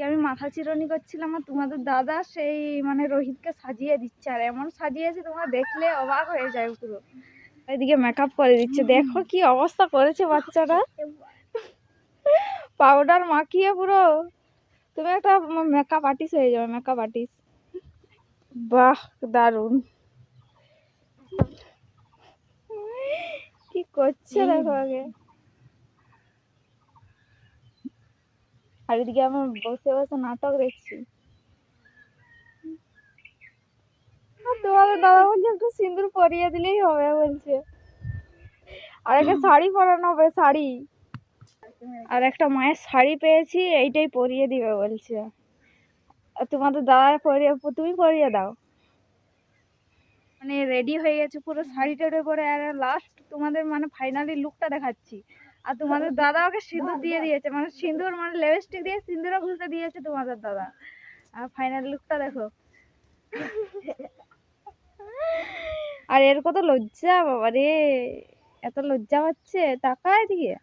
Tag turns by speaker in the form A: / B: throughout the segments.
A: এদিকে আমি মাথা চিরনি করছিলাম আর তোমাদের দাদা সেই মানে রোহিতকে সাজিয়ে দিচ্ছে। আর এমন সাজিয়েছে, তোমরা দেখলে অবাক হয়ে যায় পুরো। এদিকে মেকআপ করে দিচ্ছে। দেখো কি অবস্থা করেছে বাচ্চাটা পাউডার মাখিয়ে পুরো। তুমি একটা মেকআপ আর্টিস্ট হয়ে যাবে মেকআপ আর্টিস্ট বাহ, দারুণ। কি করছে দেখো আগে। আর এদিকে আমি বসে বসে নাটক দেখছি। তোমাদের দাদা বলছে একটু সিঁদুর পরিয়ে দিলেই হবে বলছে। আর একটা শাড়ি পরানো হবে, শাড়ি। আর একটা মায়ের শাড়ি পেয়েছি, এইটাই পরিয়ে দিবে বলছে। তোমাদের দাদা পরিয়ে, তুমি পরিয়ে দাও। মানে রেডি হয়ে গেছে পুরো শাড়ি টাড়ি পরে, আর লাস্ট তোমাদের মানে ফাইনালি লুকটা দেখাচ্ছি। আর তোমাদের দাদা ওকে সিঁদুর দিয়ে দিয়েছে মানে সিঁদুর মানে লিপস্টিক দিয়ে সিঁদুরও ঘুষে দিয়েছে তোমাদের দাদা। আর ফাইনাল লুকটা দেখো। আর এর কত লজ্জা বাবা রে এত লজ্জা হচ্ছে তাকায় দিয়ে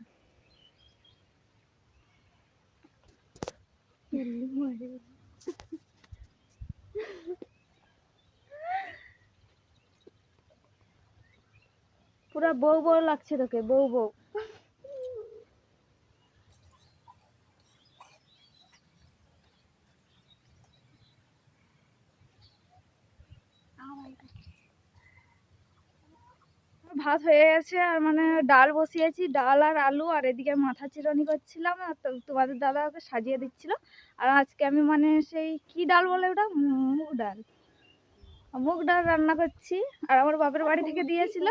A: পুরা বউ বউ লাগছে তোকে, বউ বউ। ভাত হয়ে গেছে আর মানে ডাল বসিয়েছি, ডাল আর আলু আর এদিকে মাথা চিরনি করছিলাম আর তোমাদের দাদা ওকে সাজিয়ে দিচ্ছিল। আর আজকে আমি মানে সেই কি ডাল বলে ওটা? মুগ ডাল। মুগ ডাল রান্না করছি আর আমার বাপের বাড়ি থেকে দিয়েছিল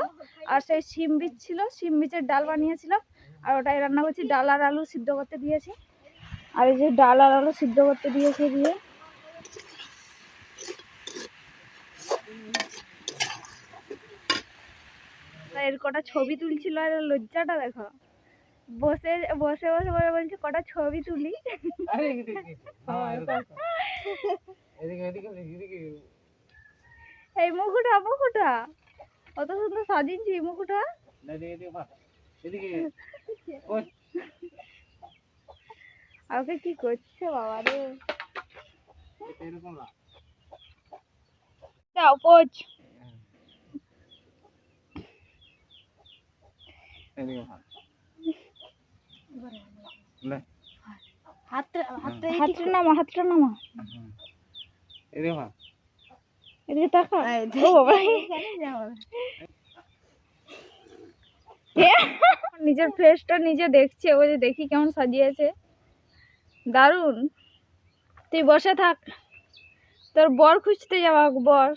A: আর সেই শিম বীজ ছিল, শিম বীজের ডাল বানিয়েছিলাম আর ওটাই রান্না করছি। ডাল আর আলু সিদ্ধ করতে দিয়েছি। আর এই যে ডাল আর আলু সিদ্ধ করতে দিয়েছি দিয়ে। এর কটা ছবি তুলছিল আর লজ্জাটা দেখো। বসে বসে বসে বসে বলছে কটা ছবি তুলি? এই মুকুটা মুকুটা। কত সুন্দর সাজিয়েছি মুকুটা। ওকে কি করছে বাবা রে? দাও পোচ
B: এদিকে মা লে।
A: হাতটা হাতটা হাতটা নামা হাতটা নামা।
B: এদিকে মা
A: এদিকে তাকা ও বাবা। নিজের ফেসটা নিজে দেখছে ও যে দেখি কেমন সাজিয়েছে। দারুণ। তুই বসে থাক। তোর বর খুঁজতে যাওয়া বর।